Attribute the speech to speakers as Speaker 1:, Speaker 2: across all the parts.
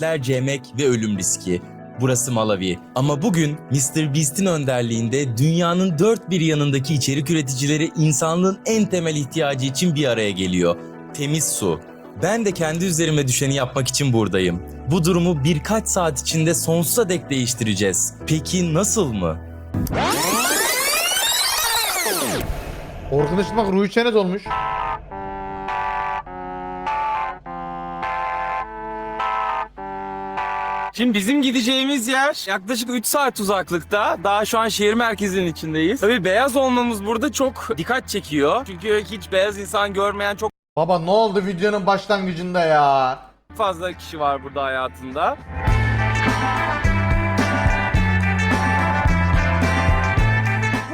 Speaker 1: saatlerce emek ve ölüm riski. Burası Malawi. Ama bugün Mr. Beast'in önderliğinde dünyanın dört bir yanındaki içerik üreticileri insanlığın en temel ihtiyacı için bir araya geliyor. Temiz su. Ben de kendi üzerime düşeni yapmak için buradayım. Bu durumu birkaç saat içinde sonsuza dek değiştireceğiz. Peki nasıl mı?
Speaker 2: Orkun Işıtmak Ruhi olmuş.
Speaker 3: Şimdi bizim gideceğimiz yer yaklaşık 3 saat uzaklıkta. Daha şu an şehir merkezinin içindeyiz. Tabii beyaz olmamız burada çok dikkat çekiyor. Çünkü hiç beyaz insan görmeyen çok
Speaker 2: Baba ne oldu videonun başlangıcında ya?
Speaker 3: fazla kişi var burada hayatında.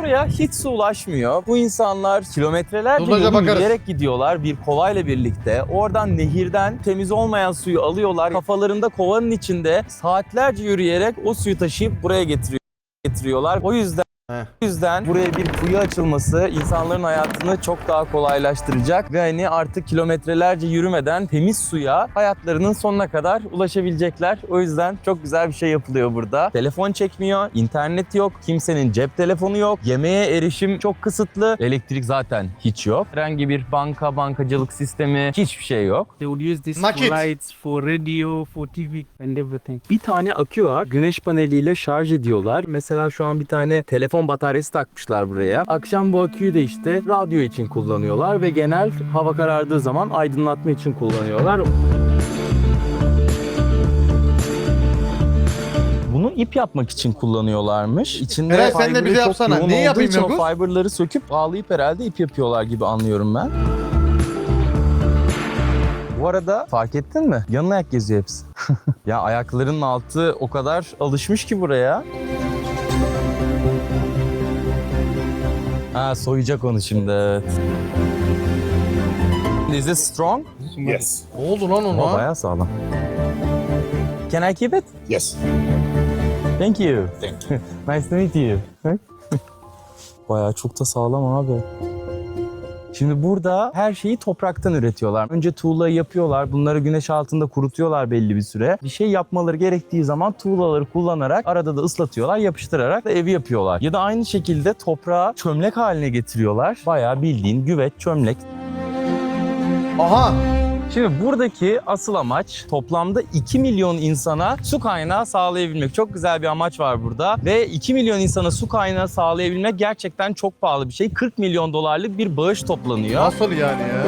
Speaker 1: Buraya hiç su ulaşmıyor. Bu insanlar kilometrelerce
Speaker 2: Dolayca
Speaker 1: yolu
Speaker 2: bakarız.
Speaker 1: yürüyerek gidiyorlar bir kovayla birlikte. Oradan nehirden temiz olmayan suyu alıyorlar. Kafalarında kovanın içinde saatlerce yürüyerek o suyu taşıyıp buraya getiriyor getiriyorlar. O yüzden
Speaker 2: Heh.
Speaker 1: o yüzden buraya bir kuyu açılması insanların hayatını çok daha kolaylaştıracak ve hani artık kilometrelerce yürümeden temiz suya hayatlarının sonuna kadar ulaşabilecekler. O yüzden çok güzel bir şey yapılıyor burada. Telefon çekmiyor, internet yok, kimsenin cep telefonu yok, yemeğe erişim çok kısıtlı, elektrik zaten hiç yok. Herhangi bir banka, bankacılık sistemi hiçbir şey yok.
Speaker 4: They would use this
Speaker 2: Nakit.
Speaker 4: for lights, for radio, for TV and everything.
Speaker 1: Bir tane akü var. Güneş paneliyle şarj ediyorlar. Mesela şu an bir tane telefon bataryası takmışlar buraya. Akşam bu aküyü de işte radyo için kullanıyorlar ve genel hava karardığı zaman aydınlatma için kullanıyorlar. Bunu ip yapmak için kullanıyorlarmış. İçinde
Speaker 2: Eray, sen de bize yapsana.
Speaker 1: olduğu
Speaker 2: yapayım Yakut?
Speaker 1: fiber'ları söküp bağlayıp herhalde ip yapıyorlar gibi anlıyorum ben. Bu arada fark ettin mi? Yanına ayak geziyor hepsi. ya ayaklarının altı o kadar alışmış ki buraya. Ha soyacak onu şimdi evet. Is it strong?
Speaker 5: Yes.
Speaker 2: Ne oldu lan
Speaker 1: O
Speaker 2: ona?
Speaker 1: bayağı sağlam. Can I keep it?
Speaker 5: Yes.
Speaker 1: Thank you.
Speaker 5: Thank you.
Speaker 1: Nice to meet you. Bayağı çok da sağlam abi. Şimdi burada her şeyi topraktan üretiyorlar. Önce tuğlayı yapıyorlar. Bunları güneş altında kurutuyorlar belli bir süre. Bir şey yapmaları gerektiği zaman tuğlaları kullanarak arada da ıslatıyorlar, yapıştırarak da evi yapıyorlar. Ya da aynı şekilde toprağı çömlek haline getiriyorlar. Bayağı bildiğin güveç, çömlek.
Speaker 2: Aha.
Speaker 1: Şimdi buradaki asıl amaç toplamda 2 milyon insana su kaynağı sağlayabilmek. Çok güzel bir amaç var burada ve 2 milyon insana su kaynağı sağlayabilmek gerçekten çok pahalı bir şey. 40 milyon dolarlık bir bağış toplanıyor.
Speaker 2: Nasıl yani ya?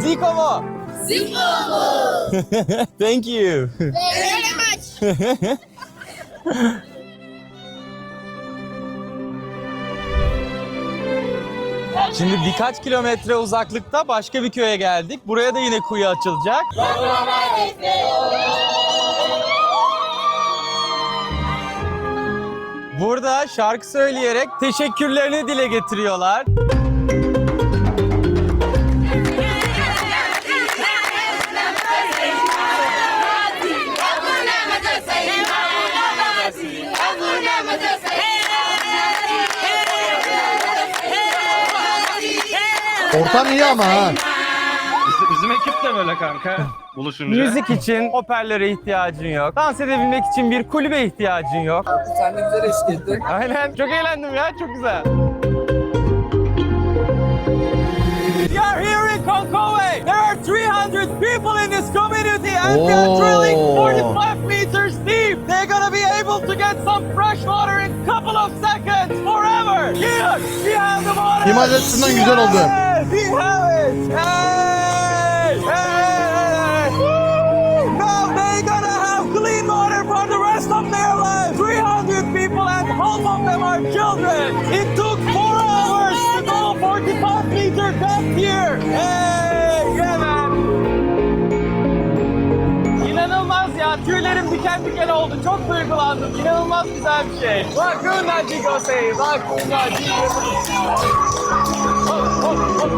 Speaker 1: Zico mu?
Speaker 6: Zico!
Speaker 1: Thank you.
Speaker 6: Very much!
Speaker 1: Şimdi birkaç kilometre uzaklıkta başka bir köye geldik. Buraya da yine kuyu açılacak. Burada şarkı söyleyerek teşekkürlerini dile getiriyorlar.
Speaker 2: Ortam iyi ama ha.
Speaker 3: Bizim ekip de böyle kanka buluşunca.
Speaker 1: Müzik için hoparlöre ihtiyacın yok. Dans edebilmek için bir kulübe ihtiyacın yok.
Speaker 7: Sen de güzel eşlik ettin.
Speaker 1: Aynen. Çok eğlendim ya. Çok güzel. We are here in Konkowe. There are 300 people in this community and they're
Speaker 2: Oh.
Speaker 1: drilling 45 meters deep. They're gonna be able to get some fresh water in a couple of seconds forever. Here, we have the water.
Speaker 2: İmaj açısından güzel oldu.
Speaker 1: Yeah, We have it. Hey, duygulandım. İnanılmaz güzel bir şey. Laguna Chico say. Laguna Chico. Hop, hop, hop.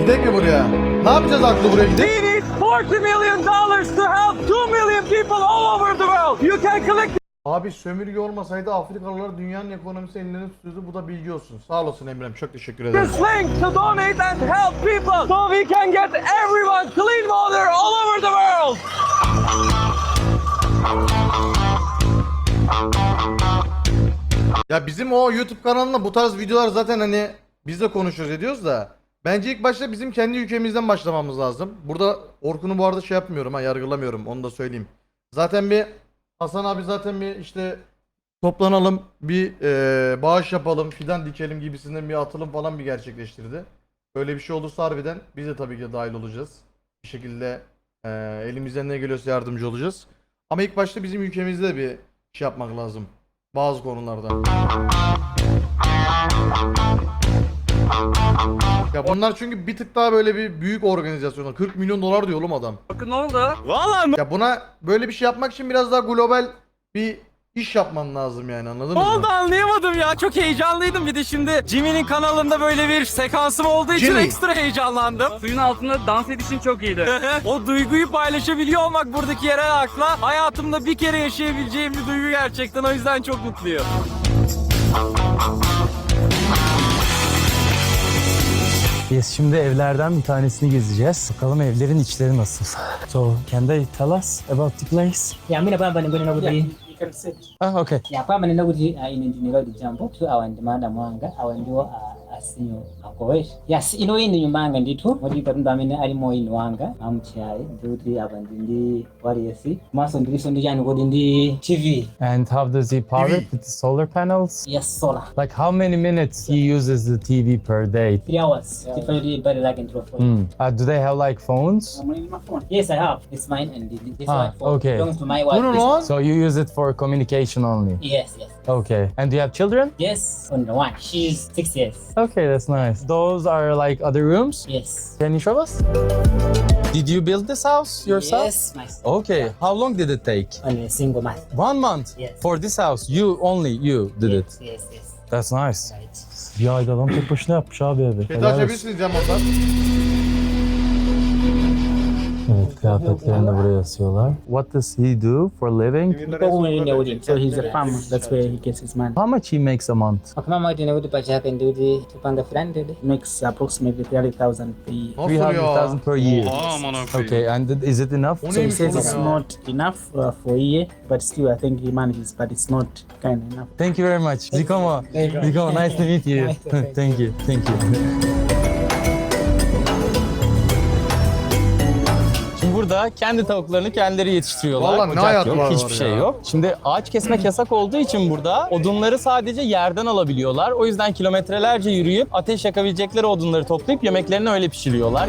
Speaker 2: Gidelim mi buraya? Ne yapacağız aklı buraya gidip?
Speaker 1: We need 45
Speaker 3: 40 million dollars to help 2 million people all over the world. You can collect
Speaker 2: Abi sömürge olmasaydı Afrikalılar dünyanın ekonomisi ellerine tutuyordu. Bu da bilgi olsun. Sağ olasın Emre'm. Çok teşekkür ederim.
Speaker 3: this link to donate and help people so we can get everyone clean water all over the world.
Speaker 2: Ya bizim o YouTube kanalında bu tarz videolar zaten hani biz de konuşuyoruz ediyoruz da bence ilk başta bizim kendi ülkemizden başlamamız lazım. Burada Orkun'u bu arada şey yapmıyorum ha yargılamıyorum onu da söyleyeyim. Zaten bir Hasan abi zaten bir işte toplanalım bir eee, bağış yapalım fidan dikelim gibisinden bir atılım falan bir gerçekleştirdi. Böyle bir şey olursa harbiden biz de tabii ki dahil olacağız. Bir şekilde eee, elimizden ne geliyorsa yardımcı olacağız. Ama ilk başta bizim ülkemizde de bir şey yapmak lazım. Bazı konularda. Ya bunlar çünkü bir tık daha böyle bir büyük organizasyonlar. 40 milyon dolar diyor oğlum adam.
Speaker 3: Bakın ne oldu? Valla
Speaker 2: Ya buna böyle bir şey yapmak için biraz daha global bir iş yapman lazım yani anladın
Speaker 3: Ne
Speaker 2: mı?
Speaker 3: oldu anlayamadım ya. Çok heyecanlıydım. Bir de şimdi Jimmy'nin kanalında böyle bir sekansım olduğu için
Speaker 2: Jimmy.
Speaker 3: ekstra heyecanlandım.
Speaker 5: Suyun altında dans edişin çok iyiydi.
Speaker 3: o duyguyu paylaşabiliyor olmak buradaki yerel akla hayatımda bir kere yaşayabileceğim bir duygu gerçekten. O yüzden çok mutluyum.
Speaker 1: Biz şimdi evlerden bir tanesini gezeceğiz. Bakalım evlerin içleri nasıl. So, can they tell us about the place?
Speaker 7: Yeah, mina kwamba ningwena kuti
Speaker 1: Ah, okay.
Speaker 7: yeah, kwamba nina kuti uh, ine ndine Lord Jambo tu awa ndi madam wanga awa ndiwo asinyo akowesh yes ino iyi ndi nyumba yanga ndithu moti katundu amene alimo ino wanga amutchayi ndikuti apa ndi ndi waliyesi komanso ndilinso ndi chani kuti ndi tv
Speaker 1: And how does he power it with the solar panels?
Speaker 7: yes solar
Speaker 1: Like how many minutes he uses the TV per day?
Speaker 7: three hours tifati bali lake ndilo for
Speaker 1: Hmm. Uh, do they have like phones?
Speaker 7: yes i have it's mine and this this
Speaker 1: Ah,
Speaker 7: one
Speaker 1: okay.
Speaker 7: belongs to my wife
Speaker 2: ne
Speaker 7: This-
Speaker 2: lan?
Speaker 1: So you use it for communication only?
Speaker 7: yes yes
Speaker 1: Okay. And do you have children?
Speaker 7: yes on the one she's six years
Speaker 1: Okay, that's nice. Those are like other rooms?
Speaker 7: yes
Speaker 1: Can you show us? Did you build this house yourself?
Speaker 7: yes my
Speaker 1: Okay. How long did it take?
Speaker 7: only a single month
Speaker 1: One month?
Speaker 7: Yes.
Speaker 1: For this house, you only you did it.
Speaker 7: yes yes yes
Speaker 1: That's nice.
Speaker 7: right
Speaker 1: Bir ayda adam tek başına yapmış abi evi.
Speaker 2: Chat'i açabilirsiniz Cem ondan.
Speaker 1: Evet, kıyafetlerini de buraya asıyorlar. What does he do for living?
Speaker 7: so he's a farmer that's where he gets his money
Speaker 1: How much he makes a month?
Speaker 7: Akamama kuti nekuti pachake ndikuti tupanga 300 makes approximately 30,000 per year.
Speaker 1: 300,000 per year. Okay, and is it enough?
Speaker 7: So he says it's not enough uh, for a year, but still I think he manages, but it's not kind of enough.
Speaker 1: Thank you very much. Zikomo. Zikomo, nice to meet you.
Speaker 7: Nice to meet you.
Speaker 1: Thank you. Thank you. Burada kendi tavuklarını kendileri yetiştiriyorlar.
Speaker 2: Vallahi ne
Speaker 1: Ocak
Speaker 2: hayat
Speaker 1: yok,
Speaker 2: var
Speaker 1: hiçbir
Speaker 2: var
Speaker 1: şey
Speaker 2: ya.
Speaker 1: yok. Şimdi ağaç kesmek yasak olduğu için burada odunları sadece yerden alabiliyorlar. O yüzden kilometrelerce yürüyüp ateş yakabilecekleri odunları toplayıp yemeklerini öyle pişiriyorlar.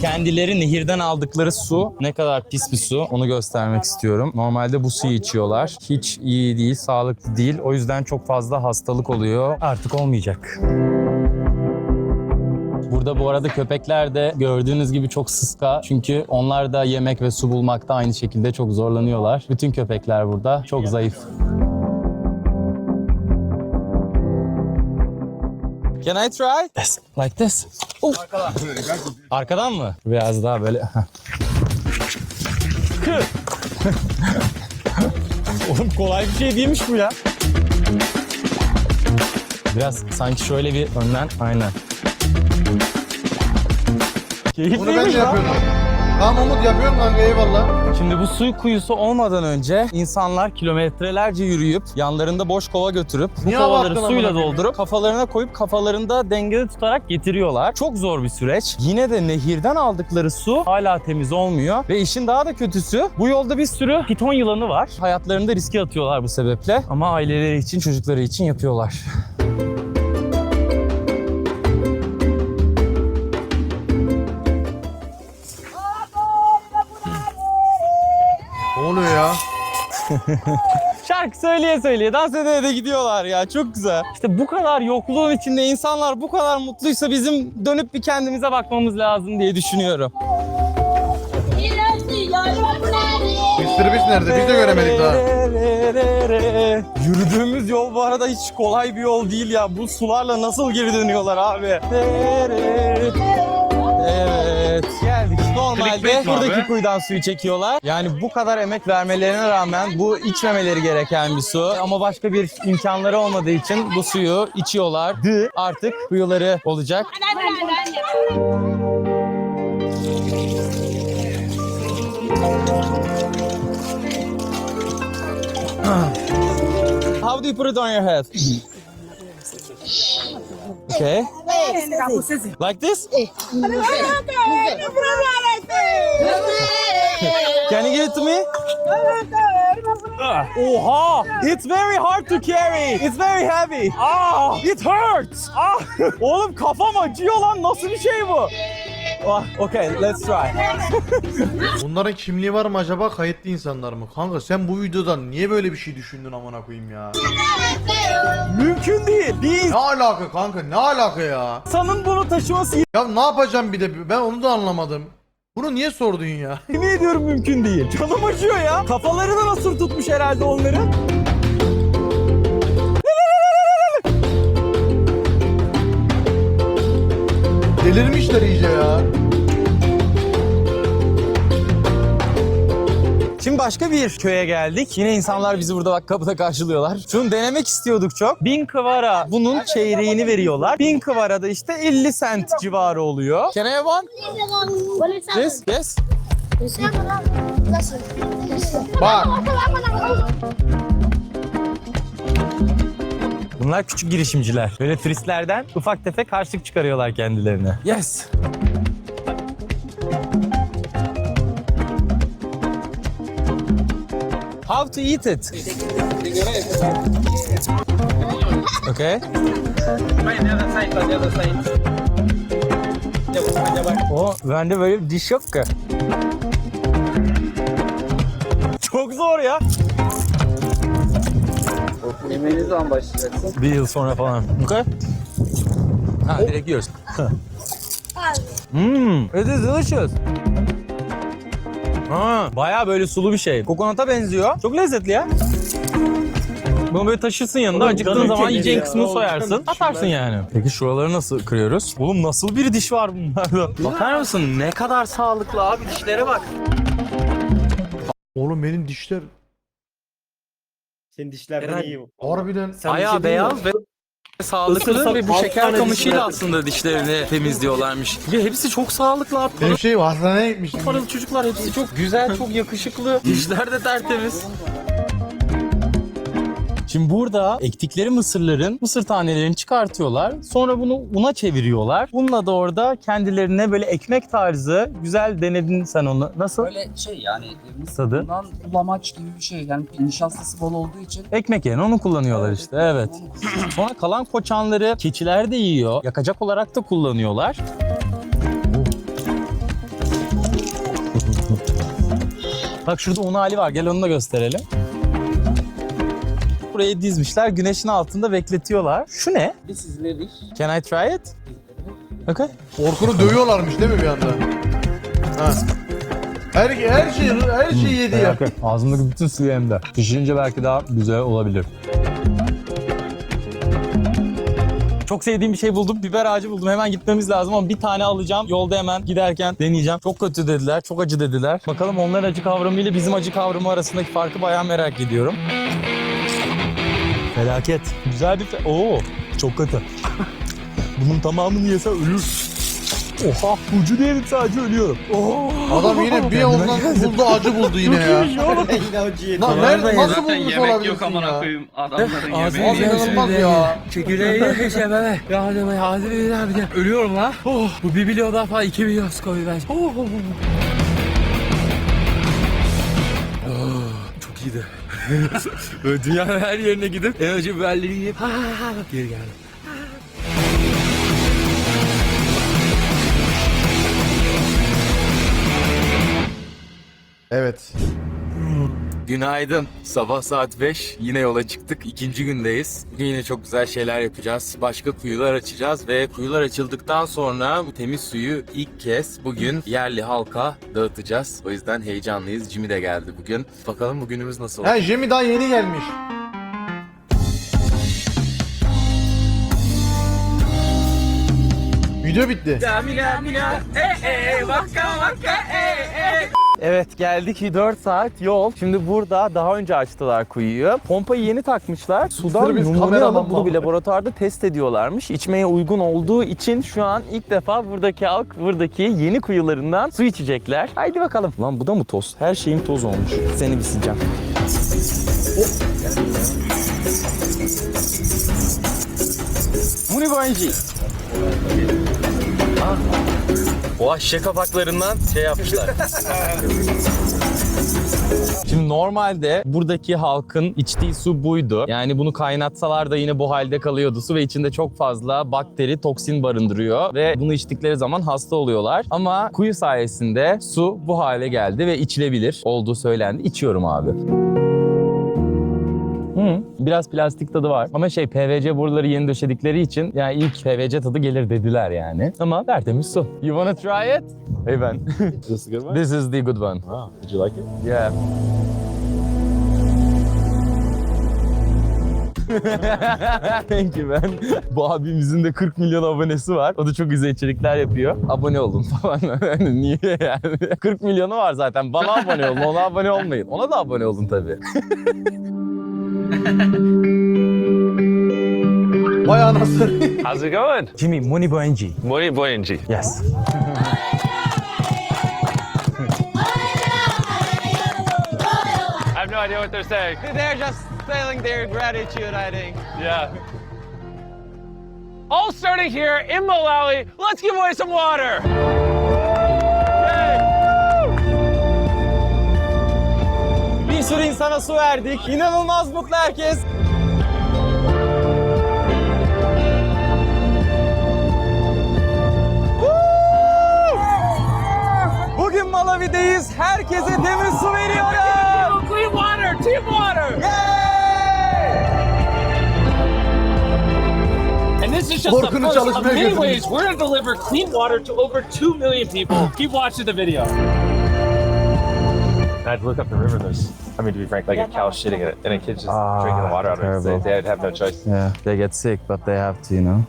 Speaker 1: Kendileri nehirden aldıkları su ne kadar pis bir su onu göstermek istiyorum. Normalde bu suyu içiyorlar. Hiç iyi değil, sağlıklı değil. O yüzden çok fazla hastalık oluyor. Artık olmayacak. Burada bu arada köpekler de gördüğünüz gibi çok sıska. Çünkü onlar da yemek ve su bulmakta aynı şekilde çok zorlanıyorlar. Bütün köpekler burada çok zayıf. Can I try? Yes, like this. Oh. Arkadan mı? Biraz daha böyle. Oğlum kolay bir şey değilmiş bu ya. Biraz sanki şöyle bir önden aynen.
Speaker 2: Bunu ben de
Speaker 1: Keyifliymiş lan.
Speaker 2: yapıyorum. Tamam Umut yapıyorum kanka eyvallah.
Speaker 1: Şimdi bu su kuyusu olmadan önce insanlar kilometrelerce yürüyüp yanlarında boş kova götürüp bu
Speaker 2: Niye
Speaker 1: kovaları
Speaker 2: abarttın
Speaker 1: suyla
Speaker 2: amına koyayım?
Speaker 1: doldurup kafalarına koyup kafalarında dengede tutarak getiriyorlar. Çok zor bir süreç. Yine de nehirden aldıkları su hala temiz olmuyor ve işin daha da kötüsü bu yolda bir sürü piton yılanı var. Hayatlarını da riske atıyorlar bu sebeple ama aileleri için çocukları için yapıyorlar. Şarkı söyleye söyleye dans ede ede gidiyorlar ya çok güzel. İşte bu kadar yokluğun içinde insanlar bu kadar mutluysa bizim dönüp bir kendimize bakmamız lazım diye düşünüyorum.
Speaker 2: Mr. Beast nerede? Biz de göremedik daha.
Speaker 1: Yürüdüğümüz yol bu arada hiç kolay bir yol değil ya. Bu sularla nasıl geri dönüyorlar abi? Evet. Evet geldik. Normalde
Speaker 3: Clickbait mi
Speaker 1: buradaki
Speaker 3: abi?
Speaker 1: kuyudan suyu çekiyorlar. Yani bu kadar emek vermelerine rağmen bu içmemeleri gereken bir su. Ama başka bir imkanları olmadığı için bu suyu içiyorlardı. Artık kuyuları olacak. How do you put it on your head? Okay. Like this? Can you give it to me? Oha! It's very hard to carry. It's very heavy. Ah! It hurts. Ah! Oğlum kafam acıyor lan. Nasıl bir şey bu? Ah, okay, let's try.
Speaker 2: Bunların kimliği var mı acaba? Kayıtlı insanlar mı? Kanka sen bu videodan niye böyle bir şey düşündün amına koyayım ya?
Speaker 1: Mümkün değil. Bir
Speaker 2: Ne alaka kanka? Ne alaka ya?
Speaker 1: insanın bunu taşıması
Speaker 2: Ya ne yapacağım bir de ben onu da anlamadım. Bunu niye sordun ya?
Speaker 1: yemin ediyorum mümkün değil. Canım acıyor ya. Kafaları da nasıl tutmuş herhalde onların.
Speaker 2: Delirmişler iyice ya.
Speaker 1: Şimdi başka bir köye geldik. Yine insanlar bizi burada bak kapıda karşılıyorlar. Şunu denemek istiyorduk çok. Bin kıvara bunun çeyreğini veriyorlar. Bin kıvara da işte 50 sent civarı oluyor. Can I have one? Yes, yes.
Speaker 2: Bak.
Speaker 1: Bunlar küçük girişimciler. Böyle turistlerden ufak tefek harçlık çıkarıyorlar kendilerine. Yes. How to eat it? Okay. O bende böyle bir diş yok ki. Çok zor ya.
Speaker 5: Yemeğe ne zaman başlayacaksın?
Speaker 1: Bir yıl sonra falan. Okay. Ha direkt yiyoruz. Hmm, it is delicious. Ha, bayağı böyle sulu bir şey. Kokonata benziyor. Çok lezzetli ya. Bunu böyle taşırsın yanında acıktığın zaman yiyeceğin kısmını soyarsın. Atarsın yani. Peki şuraları nasıl kırıyoruz? Oğlum nasıl bir diş var bunlarda? Bakar mısın? Ne kadar sağlıklı abi dişlere bak.
Speaker 2: Oğlum benim dişler
Speaker 8: Senin dişlerden
Speaker 3: Eren-
Speaker 8: iyi.
Speaker 2: harbiden
Speaker 3: Bayağı beyaz ve sağlıklı ve bu şeker kamışıyla aslında dişlerini temizliyorlarmış. Ya hepsi çok sağlıklı abi.
Speaker 2: benim şey hastaneye gitmiştim.
Speaker 3: Paralı çocuklar hepsi çok güzel, çok yakışıklı. Dişler de tertemiz.
Speaker 1: Şimdi burada ektikleri mısırların mısır tanelerini çıkartıyorlar. Sonra bunu una çeviriyorlar. Bununla da orada kendilerine böyle ekmek tarzı güzel denedin sen onu. Nasıl?
Speaker 9: Böyle şey yani
Speaker 1: Tadı?
Speaker 9: mısırından bulamaç gibi bir şey. Yani nişastası bol olduğu için.
Speaker 1: Ekmek yerine onu kullanıyorlar işte evet. Sonra kalan koçanları keçiler de yiyor. Yakacak olarak da kullanıyorlar. Bak şurada un hali var. Gel onu da gösterelim. Burayı dizmişler. Güneşin altında bekletiyorlar. Şu ne?
Speaker 9: This is Levish.
Speaker 1: Can I try it? Okay.
Speaker 2: Orkun'u dövüyorlarmış değil mi bir anda? Ha. Her, her şey her şeyi yedi ya.
Speaker 1: Ağzımdaki bütün suyu emdi. Pişirince belki daha güzel olabilir. Çok sevdiğim bir şey buldum. Biber ağacı buldum. Hemen gitmemiz lazım ama bir tane alacağım. Yolda hemen giderken deneyeceğim. Çok kötü dediler. Çok acı dediler. Bakalım onların acı kavramı ile bizim acı kavramı arasındaki farkı bayağı merak ediyorum. Felaket. Güzel bir... Fe- Oo, çok kötü. Bunun tamamını yese ölür. Oha ucu değilim sadece ölüyorum. Oo.
Speaker 2: Adam yine bir yoldan buldu acı buldu yine ya.
Speaker 8: Yine acı yedi.
Speaker 2: Lan nerede nasıl
Speaker 5: Zaten
Speaker 2: bulmuş
Speaker 5: yemek
Speaker 2: olabilirsin
Speaker 5: yok amına
Speaker 2: ya?
Speaker 5: koyayım. Adamların yemeği.
Speaker 2: Abi inanılmaz ya.
Speaker 1: Çekirdeği şey bebe. Ya hadi be hadi be be. Ölüyorum lan. Oh, bu bir milyon daha falan iki milyon koy ben. Oh, oh, oh. Oh, Böyle dünyanın her yerine gidip en acı biberleri yiyip ha ha ha geri geldim.
Speaker 2: Evet.
Speaker 3: Günaydın. Sabah saat 5. Yine yola çıktık. İkinci gündeyiz. Bugün yine çok güzel şeyler yapacağız. Başka kuyular açacağız ve kuyular açıldıktan sonra bu temiz suyu ilk kez bugün yerli halka dağıtacağız. O yüzden heyecanlıyız. Jimmy de geldi bugün. Bakalım bugünümüz nasıl olacak.
Speaker 2: Ha Jimmy daha yeni gelmiş. Video bitti.
Speaker 1: Evet geldik 4 saat yol. Şimdi burada daha önce açtılar kuyuyu. Pompayı yeni takmışlar. Sudan
Speaker 2: biz
Speaker 1: numune
Speaker 2: kameraman
Speaker 1: alıp bunu bir laboratuvarda test ediyorlarmış. İçmeye uygun olduğu için şu an ilk defa buradaki halk buradaki yeni kuyularından su içecekler. Haydi bakalım. Lan bu da mı toz? Her şeyim toz olmuş. Seni bir sileceğim. Muni Banji. Ah. Oha şişe kapaklarından şey yapmışlar. Şimdi normalde buradaki halkın içtiği su buydu. Yani bunu kaynatsalar da yine bu halde kalıyordu su ve içinde çok fazla bakteri, toksin barındırıyor ve bunu içtikleri zaman hasta oluyorlar. Ama kuyu sayesinde su bu hale geldi ve içilebilir olduğu söylendi. İçiyorum abi. Hı, biraz plastik tadı var. Ama şey PVC boruları yeni döşedikleri için yani ilk PVC tadı gelir dediler yani. Ama tertemiz su. You wanna try it? Hey ben.
Speaker 8: This is a good one.
Speaker 1: This is the good one.
Speaker 8: Wow. Did you like it?
Speaker 1: Yeah. Thank you ben. Bu abimizin de 40 milyon abonesi var. O da çok güzel içerikler yapıyor. Abone olun falan. Niye yani? 40 milyonu var zaten. Bana abone olun, ona abone olmayın. Ona da abone olun tabii.
Speaker 2: Vay anasını.
Speaker 8: How's it going?
Speaker 1: Jimmy, Money Boenji.
Speaker 8: Morning, Boyanji.
Speaker 1: Yes.
Speaker 8: I have no idea what they're saying.
Speaker 1: They're just saying their gratitude, I think.
Speaker 8: Yeah. All starting here in Malawi. Let's give away some water.
Speaker 1: İnsana su verdik. İnanılmaz mutlu herkes. Bugün Malawi'deyiz. Herkese temiz su veriyoruz.
Speaker 8: Clean water, team water. And this is just the first of
Speaker 2: çalışmaya
Speaker 8: many
Speaker 2: götürdüm.
Speaker 8: ways we're going to deliver clean water to over 2 million people. Keep watching the video.
Speaker 10: I'd look up the river. There's, I mean, to be frank, like a cow shitting in it, and a kid's just ah, drinking the water out of it. They,
Speaker 1: terrible.
Speaker 10: they'd have no choice.
Speaker 1: Yeah, they get sick but they have to, you know.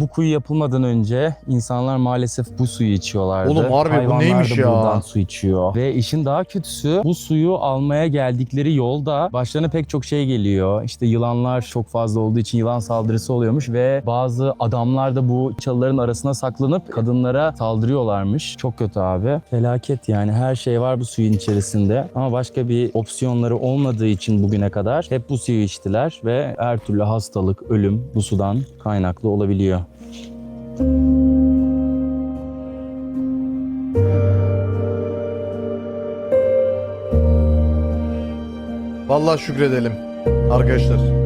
Speaker 1: Bu kuyu yapılmadan önce insanlar maalesef bu suyu içiyorlardı.
Speaker 2: Oğlum harbi bu
Speaker 1: Hayvanlar
Speaker 2: neymiş
Speaker 1: da
Speaker 2: ya?
Speaker 1: buradan su içiyor. Ve işin daha kötüsü bu suyu almaya geldikleri yolda başlarına pek çok şey geliyor. İşte yılanlar çok fazla olduğu için yılan saldırısı oluyormuş ve bazı adamlar da bu çalıların arasına saklanıp kadınlara saldırıyorlarmış. Çok kötü abi. Felaket yani her şey var bu suyun içerisinde. Ama başka bir opsiyonları olmadığı için bugüne kadar hep bu suyu içtiler ve her türlü hastalık, ölüm bu sudan kaynaklı olabiliyor.
Speaker 2: Vallahi şükredelim arkadaşlar.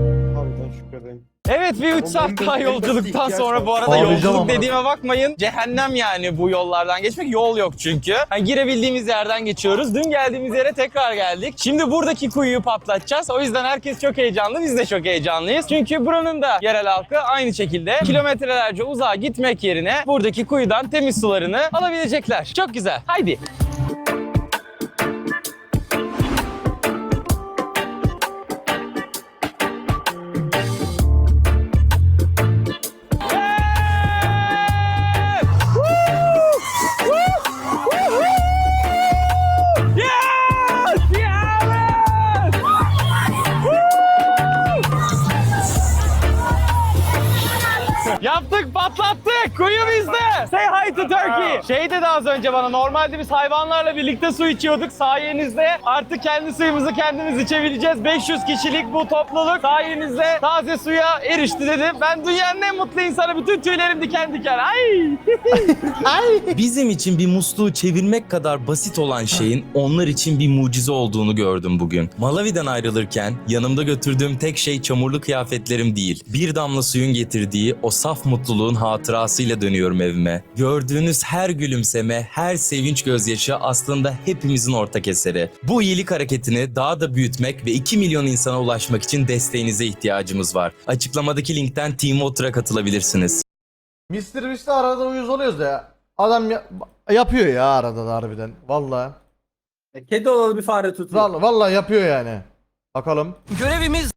Speaker 1: Evet bir 3 saat daha yolculuktan sonra bu arada yolculuk dediğime bakmayın. Cehennem yani bu yollardan geçmek. Yol yok çünkü. Hani girebildiğimiz yerden geçiyoruz. Dün geldiğimiz yere tekrar geldik. Şimdi buradaki kuyuyu patlatacağız. O yüzden herkes çok heyecanlı. Biz de çok heyecanlıyız. Çünkü buranın da yerel halkı aynı şekilde kilometrelerce uzağa gitmek yerine buradaki kuyudan temiz sularını alabilecekler. Çok güzel. Haydi. সেই Dedi az önce bana, normalde biz hayvanlarla birlikte su içiyorduk. Sayenizde artık kendi suyumuzu kendimiz içebileceğiz. 500 kişilik bu topluluk sayenizde taze suya erişti dedi. Ben dünyanın en mutlu insanı. Bütün tüylerim diken diken. Ay! Bizim için bir musluğu çevirmek kadar basit olan şeyin onlar için bir mucize olduğunu gördüm bugün. Malawi'den ayrılırken yanımda götürdüğüm tek şey çamurlu kıyafetlerim değil. Bir damla suyun getirdiği o saf mutluluğun hatırasıyla dönüyorum evime. Gördüğünüz her gülümseme, her sevinç gözyaşı aslında hepimizin ortak eseri. Bu iyilik hareketini daha da büyütmek ve 2 milyon insana ulaşmak için desteğinize ihtiyacımız var. Açıklamadaki linkten Team Water'a katılabilirsiniz.
Speaker 2: Mr. Beast'le arada uyuz oluyoruz da ya. Adam ya- yapıyor ya arada da harbiden. Vallahi.
Speaker 5: Kedi olalı bir fare.
Speaker 2: Vallahi, vallahi yapıyor yani. Bakalım.
Speaker 11: Görevimiz